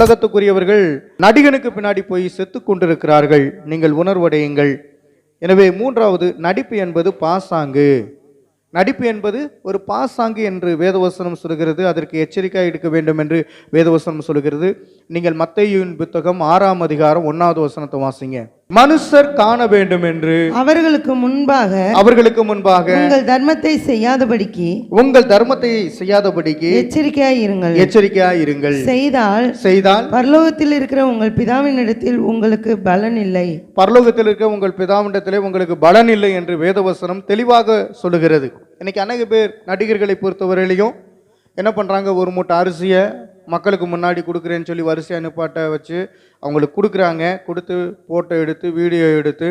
உலகத்துக்குரியவர்கள் நடிகனுக்கு பின்னாடி போய் செத்து கொண்டிருக்கிறார்கள். நீங்கள் உணர்வடையுங்கள். எனவே மூன்றாவது நடிப்பு என்பது பாசாங்கு. நடிப்பு என்பது ஒரு பாசாங்கு என்று வேதவசனம் சொல்கிறது. அதற்கு எச்சரிக்கை எடுக்க வேண்டும் என்று வேதவசனம் சொல்கிறது. நீங்கள் மத்தையின் புத்தகம் ஆறாம் அதிகாரம் ஒன்றாவது வசனத்தை வாசிங்க. மனுஷர் காண வேண்டும் என்று அவர்களுக்கு முன்பாக அவர்களுக்கு முன்பாக உங்கள் தர்மத்தை செய்யாதபடிக்கு உங்கள் தர்மத்தை செய்யாதபடிக்கு எச்சரிக்கையாய் இருங்கள். எச்சரிக்கையாய் இருங்கள். செய்தால் செய்தால் பரலோகத்தில் இருக்கிற உங்கள் பிதாவினிடத்தில் உங்களுக்கு பலன் இல்லை. பரலோகத்தில் இருக்க உங்கள் பிதாவிண்டத்திலே உங்களுக்கு பலன் இல்லை என்று வேதவசனம் தெளிவாக சொல்லுகிறது. இன்னைக்கு அநேக பேர் நடிகர்களை பொறுத்தவரையிலையும் என்ன பண்ணுறாங்க ஒரு மூட்டை அரிசியை மக்களுக்கு முன்னாடி கொடுக்குறேன்னு சொல்லி வரிசை அனுப்பாட்ட வச்சு அவங்களுக்கு கொடுக்குறாங்க. கொடுத்து ஃபோட்டோ எடுத்து வீடியோ எடுத்து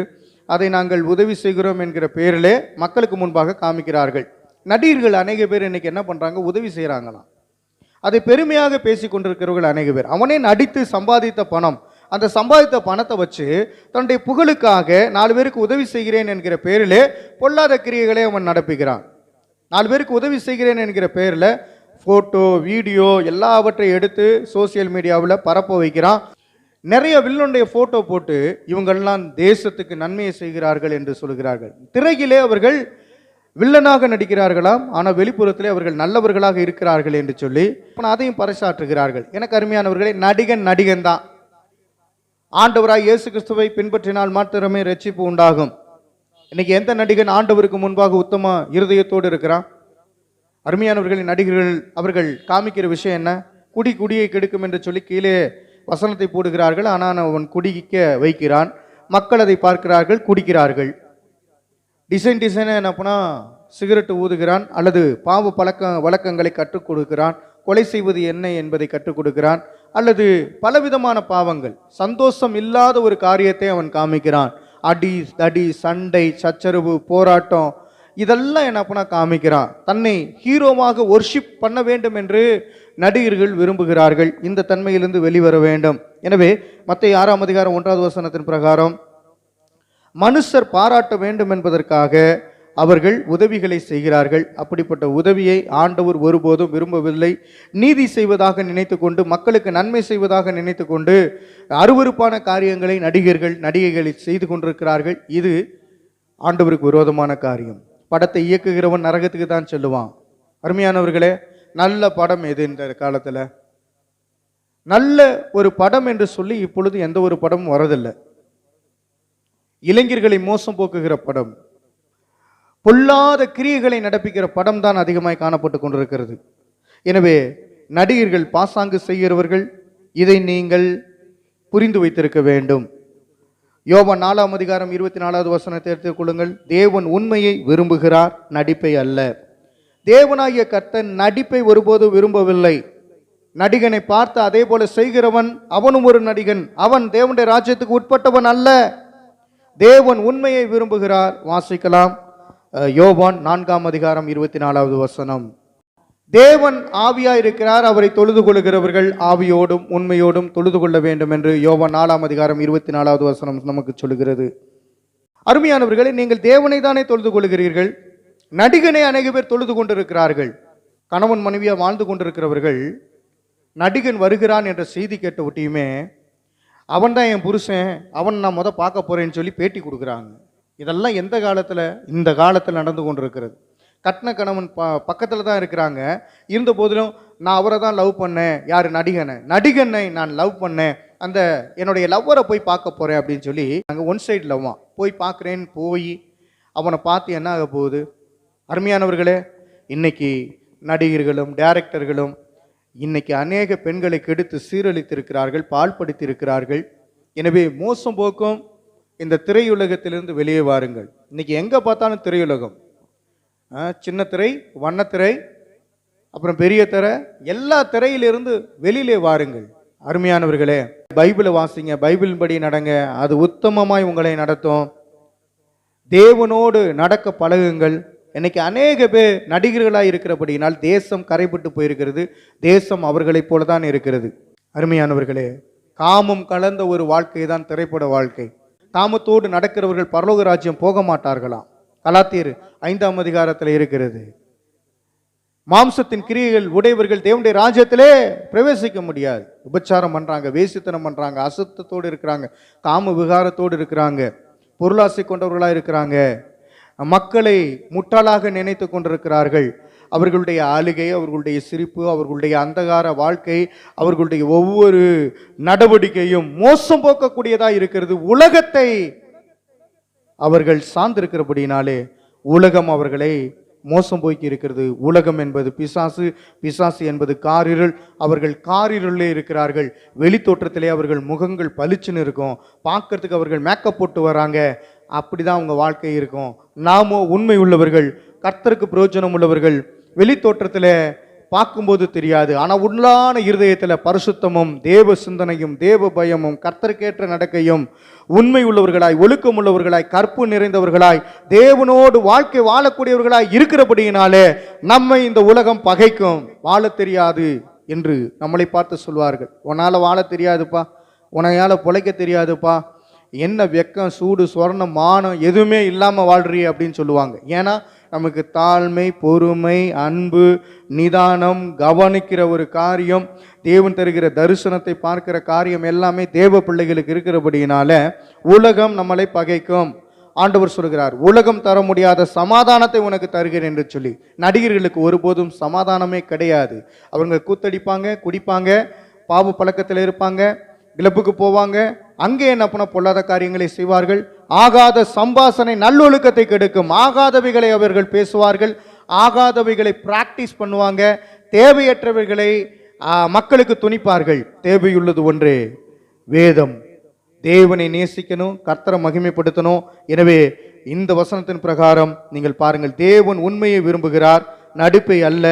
அதை நாங்கள் உதவி செய்கிறோம் என்கிற பெயரிலே மக்களுக்கு முன்பாக காமிக்கிறார்கள். நடிகர்கள் அநேக பேர் இன்னைக்கு என்ன பண்ணுறாங்க உதவி செய்கிறாங்களாம் அதை பெருமையாக பேசி கொண்டிருக்கிறவர்கள் அநேக பேர். அவனே நடித்து சம்பாதித்த பணம். அந்த சம்பாதித்த பணத்தை வச்சு தன்னுடைய புகழுக்காக நாலு பேருக்கு உதவி செய்கிறேன் என்கிற பேரிலே பொல்லாத கிரியைகளை அவன் நடப்புகிறான் நாலு பேருக்கு உதவி செய்கிறேன் என்கிற பேரில் ஃபோட்டோ வீடியோ எல்லாவற்றையும் எடுத்து சோசியல் மீடியாவில் பரப்ப வைக்கிறான். நிறைய வில்லனுடைய ஃபோட்டோ போட்டு இவங்கள்லாம் தேசத்துக்கு நன்மையை செய்கிறார்கள் என்று சொல்கிறார்கள். திரையிலே அவர்கள் வில்லனாக நடிக்கிறார்களாம். ஆனால் வெளிப்புறத்திலே அவர்கள் நல்லவர்களாக இருக்கிறார்கள் என்று சொல்லி அப்புறம் அதையும் பறைசாற்றுகிறார்கள். எனக்கு அருமையானவர்களே நடிகன் நடிகன் தான். ஆண்டவராய் இயேசு கிறிஸ்துவை பின்பற்றினால் மாத்திரமே ரட்சிப்பு உண்டாகும். இன்னைக்கு எந்த நடிகன் ஆண்டவருக்கு முன்பாக உத்தம இருதயத்தோடு இருக்கிறான்? அருமையானவர்களின் நடிகர்கள் அவர்கள் காமிக்கிற விஷயம் என்ன? குடி குடியை கெடுக்கும் என்று சொல்லி கீழே வசனத்தை போடுகிறார்கள். ஆனால் அவன் குடிக்க வைக்கிறான். மக்கள் அதை பார்க்கிறார்கள் குடிக்கிறார்கள். டிசைன் டிசைனை என்ன பண்ணால் சிகரெட்டு ஊதுகிறான் அல்லது பாவ பழக்க வழக்கங்களை கற்றுக் கொடுக்கிறான். கொலை செய்வது என்ன என்பதை கற்றுக் கொடுக்கிறான். அல்லது பலவிதமான பாவங்கள். சந்தோஷம் இல்லாத ஒரு காரியத்தை அவன் காமிக்கிறான். அடி தடி சண்டை சச்சரவு போராட்டம் இதெல்லாம் என்ன பண்ணா காமிக்கிறான்? தன்னை ஹீரோவாக ஒர்ஷிப் பண்ண வேண்டும் என்று நடிகர்கள் விரும்புகிறார்கள். இந்த தன்மையிலிருந்து வெளிவர வேண்டும். எனவே மற்ற ஆறாம் அதிகாரம் ஒன்றாவது வசனத்தின் பிரகாரம் மனுஷர் பாராட்ட வேண்டும் என்பதற்காக அவர்கள் உதவிகளை செய்கிறார்கள். அப்படிப்பட்ட உதவியை ஆண்டவர் ஒருபோதும் விரும்பவில்லை. நீதி செய்வதாக நினைத்துக்கொண்டு மக்களுக்கு நன்மை செய்வதாக நினைத்துக்கொண்டு அருவருப்பான காரியங்களை நடிகர்கள் நடிகைகளை செய்து கொண்டிருக்கிறார்கள். இது ஆண்டவருக்கு விரோதமான காரியம். படத்தை இயக்குகிறவன் நரகத்துக்கு தான் செல்லுவான். அருமையானவர்களே நல்ல படம் எது இந்த காலத்தில்? நல்ல ஒரு படம் என்று சொல்லி இப்பொழுது எந்த ஒரு படமும் வரதில்லை. இளைஞர்களை மோசம் போக்குகிற படம் பொல்லாத கிரியைகளை நடப்பிக்கிற படம் தான் அதிகமாக காணப்பட்டு கொண்டிருக்கிறது. எனவே நடிகர்கள் பாசாங்கு செய்கிறவர்கள் இதை நீங்கள் புரிந்து வைத்திருக்க வேண்டும். யோபன் நாலாம் அதிகாரம் இருபத்தி நாலாவது வசனத்தை எடுத்துக் கொள்ளுங்கள். தேவன் உண்மையை விரும்புகிறார் நடிப்பை அல்ல. தேவனாகிய கர்த்தன் நடிப்பை ஒருபோது விரும்பவில்லை. நடிகனை பார்த்து அதே போல செய்கிறவன் அவனும் ஒரு நடிகன். அவன் தேவனுடைய ராஜ்யத்துக்கு உட்பட்டவன் அல்ல. தேவன் உண்மையை விரும்புகிறார். வாசிக்கலாம். யோபான் நான்காம் அதிகாரம் இருபத்தி நாலாவது வசனம். தேவன் ஆவியாக இருக்கிறார் அவரை தொழுது கொள்கிறவர்கள் ஆவியோடும் உண்மையோடும் தொழுது கொள்ள வேண்டும் என்று யோவன் நாலாம் அதிகாரம் இருபத்தி நாலாவது வசனம் நமக்கு சொல்லுகிறது. அருமையானவர்களே நீங்கள் தேவனை தானே தொழுது கொள்கிறீர்கள் நடிகனை அநேக பேர் தொழுது கொண்டிருக்கிறார்கள். கணவன் மனைவியாக வாழ்ந்து கொண்டிருக்கிறவர்கள் நடிகன் வருகிறான் என்ற செய்தி கேட்ட ஒட்டியுமே அவன் தான் என் புருஷன் அவன் நான் முத பார்க்க போறேன்னு சொல்லி பேட்டி கொடுக்குறாங்க. இதெல்லாம் எந்த காலத்தில்? இந்த காலத்தில் நடந்து கொண்டிருக்கிறது. கட்டின கணவன் ப பக்கத்தில் தான் இருக்கிறாங்க. இருந்த போதிலும் நான் அவரை தான் லவ் பண்ணேன். யார்? நடிகனை. நடிகனை நான் லவ் பண்ணேன். அந்த என்னுடைய லவ்வரை போய் பார்க்க போகிறேன் அப்படின்னு சொல்லி அங்கே ஒன் சைடு லவ்வான் போய் பார்க்குறேன்னு போய். அவனை பார்த்து என்ன ஆக போகுது? அருமையானவர்களே இன்னைக்கு நடிகர்களும் டைரக்டர்களும் இன்னைக்கு அநேக பெண்களை கெடுத்து சீரழித்திருக்கிறார்கள் பால்படுத்தியிருக்கிறார்கள் எனவே மோசம் போக்கும் இந்த திரையுலகத்திலிருந்து வெளியே வாருங்கள். இன்னைக்கு எங்கே பார்த்தாலும் திரையுலகம். சின்ன திரை வண்ணத்திரை அப்புறம் பெரிய திரை எல்லா திரையிலிருந்து வெளியிலே வாருங்கள். அருமையானவர்களே பைபிளை வாசிங்க பைபிளின்படி படி நடங்க. அது உத்தமமாய் உங்களை நடத்தும். தேவனோடு நடக்க பழகுங்கள். இன்னைக்கு அநேக பேர் நடிகர்களாக இருக்கிறபடியினால் தேசம் கரைபட்டு போயிருக்கிறது. தேசம் அவர்களைப் போல தான் இருக்கிறது. அருமையானவர்களே காமம் கலந்த ஒரு வாழ்க்கை தான் திரைப்பட வாழ்க்கை. காமத்தோடு நடக்கிறவர்கள் பரலோக ராஜ்யம் போக மாட்டார்களாம். கலாத்தீர் ஐந்தாம் அதிகாரத்தில் இருக்கிறது. மாம்சத்தின் கிரியைகள் உடையவர்கள் தேவனுடைய ராஜ்யத்திலே பிரவேசிக்க முடியாது. உபச்சாரம் பண்றாங்க வேசித்தனம் பண்றாங்க அசுத்தத்தோடு இருக்கிறாங்க காம விகாரத்தோடு இருக்கிறாங்க பொருளாசை கொண்டவர்களாக இருக்கிறாங்க. மக்களை முட்டாளாக நினைத்து கொண்டிருக்கிறார்கள். அவர்களுடைய ஆளுகை அவர்களுடைய சிரிப்பு அவர்களுடைய அந்தகார வாழ்க்கை அவர்களுடைய ஒவ்வொரு நடவடிக்கையும் மோசம் போக்கக்கூடியதாக இருக்கிறது. உலகத்தை அவர்கள் சார்ந்திருக்கிறபடினாலே உலகம் அவர்களை மோசம் போய்க்கு இருக்கிறது உலகம் என்பது பிசாசு பிசாசு என்பது காரிருள். அவர்கள் காரிருளே இருக்கிறார்கள். வெளித்தோற்றத்திலே அவர்கள் முகங்கள் பளிச்சுன்னு இருக்கும். பார்க்கறதுக்கு அவர்கள் மேக்கப் போட்டு வராங்க. அப்படிதான் அவங்க வாழ்க்கை இருக்கும். நாமோ உண்மை உள்ளவர்கள் கர்த்தருக்கு பிரயோஜனம் உள்ளவர்கள் வெளித்தோற்றத்தில் பார்க்கும்போது தெரியாது. ஆனால் உள்ளான இருதயத்தில் பரிசுத்தமும் தேவ சிந்தனையும் தேவ பயமும் கர்த்தருக்கேற்ற நடக்கையும் உண்மை உள்ளவர்களாய் ஒழுக்கம் உள்ளவர்களாய் கற்பு நிறைந்தவர்களாய் தேவனோடு வாழ்க்கை வாழக்கூடியவர்களாய் இருக்கிறபடியினாலே நம்மை இந்த உலகம் பகைக்கும். வாழத் தெரியாது என்று நம்மளை பார்த்து சொல்வார்கள். உன்னால் வாழ தெரியாதுப்பா. உன்னையால் பிழைக்க தெரியாதுப்பா. என்ன வெக்கம் சூடு சொர்ணம் மானம் எதுவுமே இல்லாமல் வாழ்றீ அப்படின்னு சொல்லுவாங்க. ஏன்னா நமக்கு தாழ்மை பொறுமை அன்பு நிதானம் கவனிக்கிற ஒரு காரியம் தேவன் தருகிற தரிசனத்தை பார்க்கிற காரியம் எல்லாமே தேவ பிள்ளைகளுக்கு இருக்கிறபடியினால உலகம் நம்மளை பகைக்கும். ஆண்டவர் சொல்கிறார் உலகம் தர முடியாத சமாதானத்தை உனக்கு தருகிறேன் என்று சொல்லி. நடிகர்களுக்கு ஒருபோதும் சமாதானமே கிடையாது. அவங்க கூத்தடிப்பாங்க குடிப்பாங்க பாவ பழக்கத்தில் இருப்பாங்க கிளப்புக்கு போவாங்க அங்கே என்ன பண்ண பொல்லாத காரியங்களை செய்வார்கள்? ஆகாத சம்பாசனை நல்லொழுக்கத்தை கெடுக்கும். ஆகாதவைகளை அவர்கள் பேசுவார்கள். ஆகாதவைகளை பிராக்டிஸ் பண்ணுவாங்க. தேவையற்றவைகளை மக்களுக்கு துணிப்பார்கள். தேவையுள்ளது ஒன்றே வேதம். தேவனை நேசிக்கணும் கர்த்தரை மகிமைப்படுத்தணும். எனவே இந்த வசனத்தின் பிரகாரம் நீங்கள் பாருங்கள். தேவன் உண்மையை விரும்புகிறார் நடிப்பை அல்ல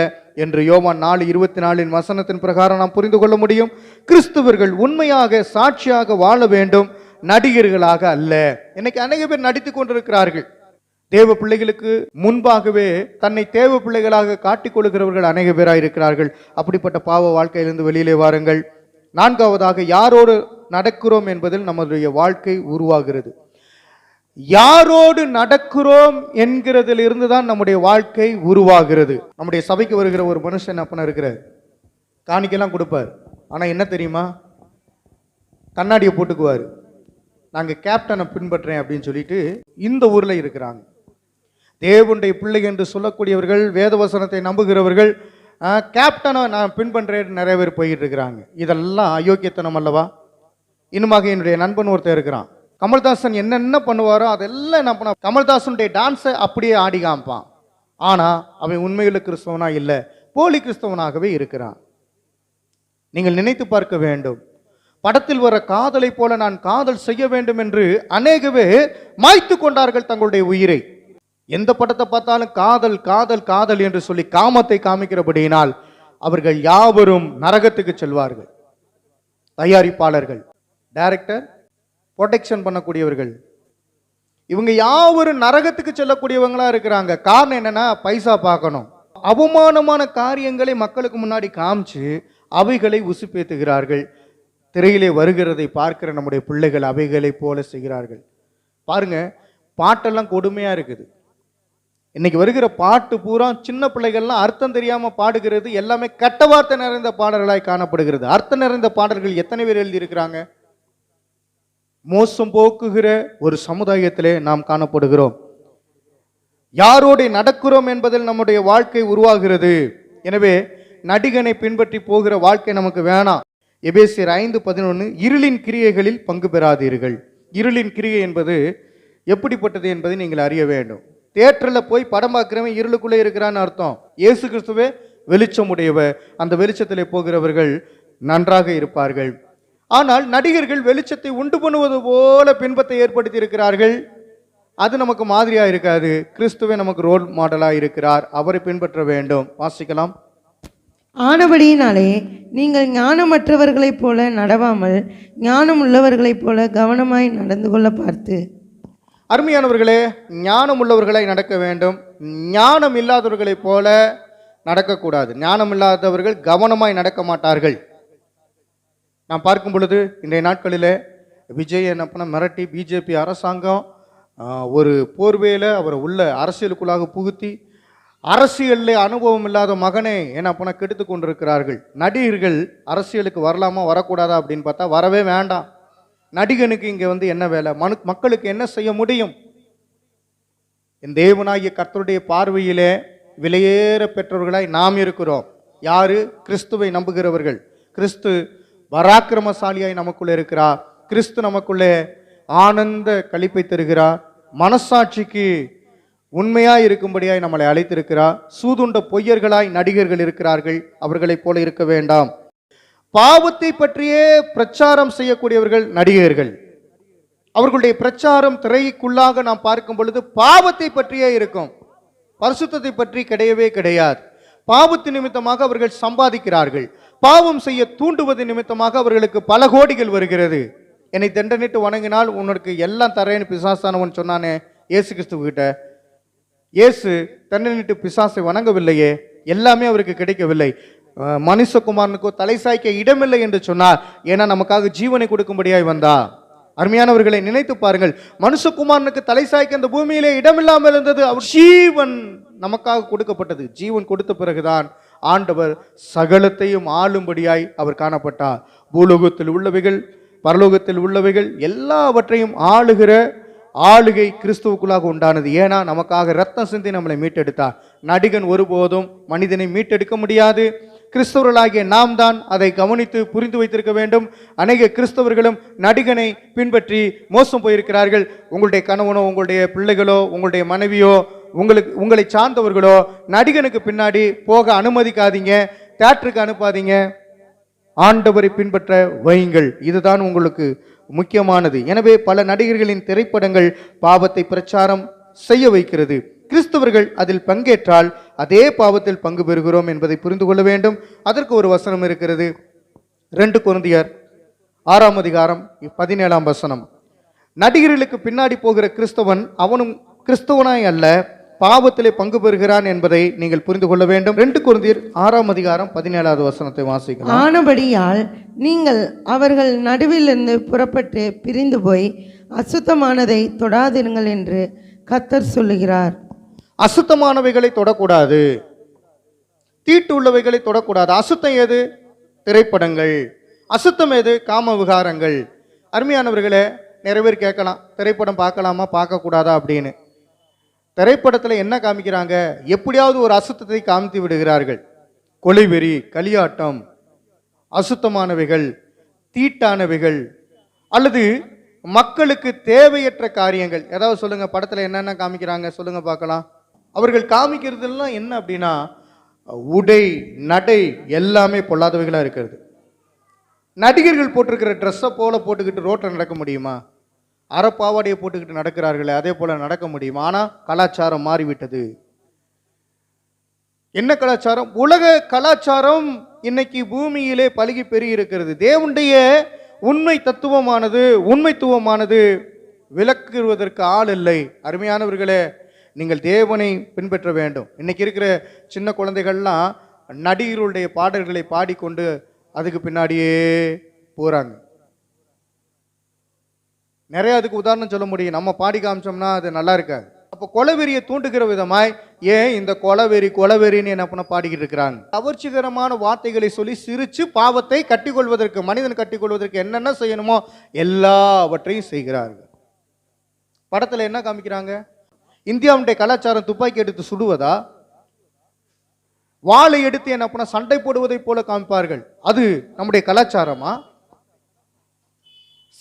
என்று யோவான் நாலு இருபத்தி நாலின் வசனத்தின் பிரகாரம் நாம் புரிந்து கொள்ள முடியும். கிறிஸ்துவர்கள் உண்மையாக சாட்சியாக வாழ வேண்டும். நடிகர்களாக அல்ல. இன்னைக்கு அநேக பேர் நடித்து கொண்டிருக்கிறார்கள். தேவ பிள்ளைகளுக்கு முன்பாகவே தன்னை தேவ பிள்ளைகளாக காட்டிக் கொள்கிறவர்கள் அநேக பேராக இருக்கிறார்கள். அப்படிப்பட்ட பாவ வாழ்க்கையிலிருந்து வெளியிலே வாருங்கள். நான்காவதாக யாரோடு நடக்கிறோம் என்பதில் நம்முடைய வாழ்க்கை உருவாகிறது. யாரோடு நடக்கிறோம் என்கிறதிலிருந்து தான் நம்முடைய வாழ்க்கை உருவாகிறது. நம்முடைய சபைக்கு வருகிற ஒரு மனுஷன் அப்பன இருக்கிறார். காணிக்கெல்லாம் கொடுப்பார். ஆனால் என்ன தெரியுமா? கண்ணாடியை போட்டுக்குவார். நாங்கள் கேப்டனை பின்பற்றேன் அப்படின்னு சொல்லிட்டு இந்த ஊரில் இருக்கிறாங்க. தேவனுடைய பிள்ளை என்று சொல்லக்கூடியவர்கள் வேதவசனத்தை நம்புகிறவர்கள் கேப்டனை நான் பின்பற்றேன் நிறைய பேர் போயிட்டு இருக்கிறாங்க. இதெல்லாம் அயோக்கியத்தனம் அல்லவா? இன்னுமாக என்னுடைய நண்பன் ஒருத்தன் இருக்கிறான். கமல்தாசன் என்னென்ன பண்ணுவாரோ அதெல்லாம் என்ன பண்ண கமல்தாசனுடைய டான்ஸை அப்படியே ஆடி காமிப்பான். ஆனால் அவன் உண்மையுள்ள கிறிஸ்தவனா இல்லை போலி கிறிஸ்தவனாகவே இருக்கிறான். நீங்கள் நினைத்து பார்க்க வேண்டும் படத்தில் வர காதலை போல நான் காதல் செய்ய வேண்டும் என்று அநேகவே மாய்த்து கொண்டார்கள் தங்களுடைய உயிரை. எந்த படத்தை பார்த்தாலும் காதல் காதல் காதல் என்று சொல்லி காமத்தை காமிக்கிறபடியினால் அவர்கள் யாவரும் நரகத்துக்கு செல்வார்கள். தயாரிப்பாளர்கள் டைரக்டர் ப்ரொடெக்ஷன் பண்ணக்கூடியவர்கள். இவங்க யாவரும் நரகத்துக்கு செல்லக்கூடியவங்களா இருக்கிறாங்க. காரணம் என்னன்னா பைசா பார்க்கணும். அவமானமான காரியங்களை மக்களுக்கு முன்னாடி காமிச்சு அவைகளை உசுப்பேத்துகிறார்கள். திரையிலே வருகிறதை பார்க்கிற நம்முடைய பிள்ளைகள் அவைகளை போல செய்கிறார்கள். பாருங்க பாட்டெல்லாம் கொடுமையா இருக்குது. இன்னைக்கு வருகிற பாட்டு பூரா சின்ன பிள்ளைகள்லாம் அர்த்தம் தெரியாம பாடுகிறது எல்லாமே கெட்ட வார்த்தை நிறைந்த பாடல்களாய் காணப்படுகிறது. அர்த்தம் நிறைந்த பாடல்கள் எத்தனை பேர் எழுதியிருக்கிறாங்க? மோசம் போக்குகிற ஒரு சமுதாயத்திலே நாம் காணப்படுகிறோம். யாரோடு நடக்கிறோம் என்பதில் நம்முடைய வாழ்க்கை உருவாகிறது. எனவே நடிகனை பின்பற்றி போகிற வாழ்க்கை நமக்கு வேணாம். எபேசியர் ஐந்து பதினொன்று இருளின் கிரியைகளில் பங்கு பெறாதீர்கள். இருளின் கிரியை என்பது எப்படிப்பட்டது என்பதை நீங்கள் அறிய வேண்டும். தேட்டரில் போய் படம் பார்க்குறவன் இருளுக்குள்ளே இருக்கிறான்னு அர்த்தம். இயேசு கிறிஸ்துவே வெளிச்சம் உடையவர் அந்த வெளிச்சத்தில் போகிறவர்கள் நன்றாக இருப்பார்கள். ஆனால் நடிகர்கள் வெளிச்சத்தை உண்டு பண்ணுவது போல பின்பத்தை ஏற்படுத்தி இருக்கிறார்கள் அது நமக்கு மாதிரியாக இருக்காது. கிறிஸ்துவே நமக்கு ரோல் மாடலாக இருக்கிறார். அவரை பின்பற்ற வேண்டும். வாசிக்கலாம். ஆனபடியினாலே நீங்கள் ஞானமற்றவர்களைப் போல நடவாமல் ஞானம் உள்ளவர்களைப் போல கவனமாய் நடந்து கொள்ள பார்த்து. அருமையானவர்களே ஞானம் உள்ளவர்களாய் நடக்க வேண்டும். ஞானம் இல்லாதவர்களைப் போல நடக்கக்கூடாது. ஞானம் இல்லாதவர்கள் கவனமாய் நடக்க மாட்டார்கள். நான் பார்க்கும் பொழுது இன்றைய நாட்களில் விஜய் என்ன பண்ண மிரட்டி பிஜேபி அரசாங்கம் ஒரு போர்வையில் அவரை உள்ள அரசியலுக்குள்ளாக புகுத்தி அரசியலில் அனுபவம் இல்லாத மகனே என பண்ண கெடுத்து கொண்டிருக்கிறார்கள். நடிகர்கள் அரசியலுக்கு வரலாமா வரக்கூடாதா அப்படின்னு பார்த்தா வரவே வேண்டாம். நடிகனுக்கு இங்கே வந்து என்ன வேலை? மனு மக்களுக்கு என்ன செய்ய முடியும்? என் தேவனாகிய கர்த்தருடைய பார்வையிலே விலையேற பெற்றவர்களாய் நாம் இருக்கிறோம். யாரு? கிறிஸ்துவை நம்புகிறவர்கள். கிறிஸ்து பராக்கிரமசாலியாய் நமக்குள்ளே இருக்கிறார். கிறிஸ்து நமக்குள்ளே ஆனந்த கழிப்பை தருகிறார். மனசாட்சிக்கு உண்மையாய் இருக்கும்படியாய் நம்மளை அழைத்திருக்கிறார். சூதுண்ட பொய்யர்களாய் நடிகர்கள் இருக்கிறார்கள். அவர்களைப் போல இருக்க வேண்டாம். பாவத்தை பற்றியே பிரச்சாரம் செய்யக்கூடியவர்கள் நடிகர்கள். அவர்களுடைய பிரச்சாரம் திரைக்குள்ளாக நாம் பார்க்கும் பொழுது பாவத்தை பற்றியே இருக்கும். பரிசுத்தத்தை பற்றி கிடையவே கிடையாது. பாவத்து நிமித்தமாக அவர்கள் சம்பாதிக்கிறார்கள். பாவம் செய்ய தூண்டுவது நிமித்தமாக அவர்களுக்கு பல கோடிகள் வருகிறது. என்னை தண்டனிட்டு வணங்கினால் உனக்கு எல்லாம் தரேன்னு பிசாசானவன் சொன்னானே இயேசு கிறிஸ்துவ இயேசு தண்டனிட்டு பிசாசை வணங்கவில்லையே எல்லாமே அவருக்கு கிடைக்கவில்லை. மனுஷகுமாரனுக்கோ தலை சாய்க்க இடமில்லை என்று சொன்னார். ஏன்னா நமக்காக ஜீவனை கொடுக்கும்படியாய் வந்தா அருமையானவர்களை நினைத்து பாருங்கள். மனுஷகுமாரனுக்கு தலை சாய்க்க இந்த பூமியிலே இடமில்லாமல் இருந்தது அவர் ஜீவன் நமக்காக கொடுக்கப்பட்டது. ஜீவன் கொடுத்த பிறகுதான் ஆண்டவர் சகலத்தையும் ஆளும்படியாய் அவர் காணப்பட்டார். பூலோகத்தில் உள்ளவைகள் பரலோகத்தில் உள்ளவைகள் எல்லாவற்றையும் ஆளுகிற ஆளுகை கிறிஸ்துவுக்குள்ளாக உண்டானது. ஏன்னா நமக்காக ரத்தம் சிந்தி நம்மளை மீட்டெடுத்தார். நடிகன் ஒருபோதும் மனிதனை மீட்டெடுக்க முடியாது. கிறிஸ்தவர்களாகிய நாம் தான் அதை கவனித்து புரிந்து வைத்திருக்க வேண்டும். அநேக கிறிஸ்தவர்களும் நடிகனை பின்பற்றி மோசம் போயிருக்கிறார்கள். உங்களுடைய கணவனோ உங்களுடைய பிள்ளைகளோ உங்களுடைய மனைவியோ உங்களுக்கு உங்களை சார்ந்தவர்களோ நடிகனுக்கு பின்னாடி போக அனுமதிக்காதீங்க. தேட்டருக்கு அனுப்பாதீங்க. ஆண்டவரை பின்பற்ற வையுங்கள். இதுதான் உங்களுக்கு முக்கியமானது. எனவே பல நடிகர்களின் திரைப்படங்கள் பாவத்தை பிரச்சாரம் செய்ய வைக்கிறது. கிறிஸ்தவர்கள் அதில் பங்கேற்றால் அதே பாவத்தில் பங்கு பெறுகிறோம் என்பதை புரிந்து கொள்ள வேண்டும். அதற்கு ஒரு வசனம் இருக்கிறது. ரெண்டு குருந்தியர் ஆறாம் அதிகாரம் பதினேழாம் வசனம். நடிகர்களுக்கு பின்னாடி போகிற கிறிஸ்தவன் அவனும் கிறிஸ்தவனாய் அல்ல. பாவத்திலே பங்கு பெறுகிறான் என்பதை நீங்கள் புரிந்து கொள்ள வேண்டும். ரெண்டு குருந்தியர் ஆறாம் அதிகாரம் பதினேழாவது வசனத்தை வாசிக்கலாம். ஆனபடியால் நீங்கள் அவர்கள் நடுவிலிருந்து புறப்பட்டு பிரிந்து போய் அசுத்தமானதை தொடாதிருங்கள் என்று கத்தர் சொல்லுகிறார். அசுத்தமானவைகளை தொடக்கூடாது. தீட்டு உள்ளவைகளை தொடக்கூடாது. அசுத்தம் எது? திரைப்படங்கள். அசுத்தம் எது? காம விகாரங்கள். அருமையானவர்களே நிறைய பேர் கேட்கலாம் திரைப்படம் பார்க்கலாமா? பார்க்கக்கூடாதா அப்படின்னு. திரைப்படத்தில் என்ன காமிக்கிறாங்க? எப்படியாவது ஒரு அசுத்தத்தை காமித்து விடுகிறார்கள். கொலைவெறி களியாட்டம் அசுத்தமானவைகள் தீட்டானவைகள் அல்லது மக்களுக்கு தேவையற்ற காரியங்கள். ஏதாவது சொல்லுங்க படத்தில் என்னென்ன காமிக்கிறாங்க? சொல்லுங்க பார்க்கலாம். அவர்கள் காமிக்கிறதுலாம் என்ன அப்படின்னா உடை நடை எல்லாமே பொல்லாதவைகளாக இருக்கிறது. நடிகர்கள் போட்டிருக்கிற ட்ரெஸ்ஸை போல போட்டுக்கிட்டு ரோட்டில் நடக்க முடியுமா? அறப்பாவாடையை போட்டுக்கிட்டு நடக்கிறார்களே அதே போல் நடக்க முடியும்? ஆனால் கலாச்சாரம் மாறிவிட்டது. என்ன கலாச்சாரம்? உலக கலாச்சாரம் இன்னைக்கு பூமியிலே பழுகி பெருகி இருக்கிறது. தேவனுடைய உண்மை தத்துவமானது உண்மைத்துவமானது விளக்குவதற்கு ஆள் இல்லை. அருமையானவர்களே நீங்கள் தேவனை பின்பற்ற வேண்டும். இன்னைக்கு இருக்கிற சின்ன குழந்தைகள்லாம் நடிகர்களுடைய பாடல்களை பாடிக்கொண்டு அதுக்கு பின்னாடியே போகிறாங்க நிறைய அதுக்கு உதாரணம் சொல்ல முடியும். நம்ம பாடி காமிச்சோம்னா அது நல்லா இருக்காது. அப்போ கொலவெறியை தூண்டுகிற விதமாய் ஏன் இந்த கொலவெறி கொலவெறின்னு என்ன பண்ண பாடிக்கிட்டு இருக்கிறாங்க? கவர்ச்சிகரமான வார்த்தைகளை சொல்லி சிரித்து பாவத்தை கட்டிக்கொள்வதற்கு மனிதன் கட்டிக்கொள்வதற்கு என்னென்ன செய்யணுமோ எல்லாவற்றையும் செய்கிறார்கள். படத்தில் என்ன காமிக்கிறாங்க? இந்தியாவுடைய கலாச்சாரம் துப்பாக்கி எடுத்து சுடுவதா? வாளை எடுத்து என்ன பண்ண சண்டை போடுவதை போல காமிப்பார்கள். அது நம்முடைய கலாச்சாரமா?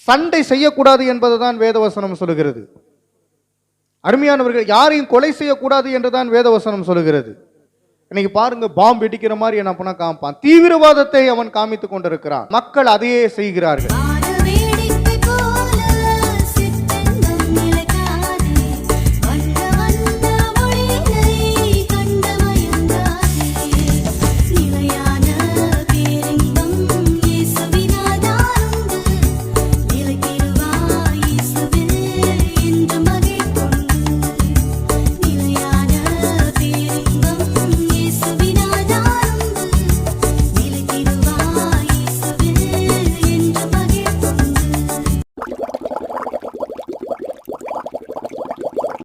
சண்டை செய்யக்கூடாது என்பதுதான் வேதவசனம் சொல்லுகிறது. அருமையானவர்கள் யாரையும் கொலை செய்யக்கூடாது என்று தான் வேதவசனம் சொல்லுகிறது. இன்னைக்கு பாருங்க பாம்பு வெடிக்கிற மாதிரி என்ன பண்ண காமிப்பான். தீவிரவாதத்தை அவன் காமித்துக் கொண்டிருக்கிறான். மக்கள் அதையே செய்கிறார்கள்.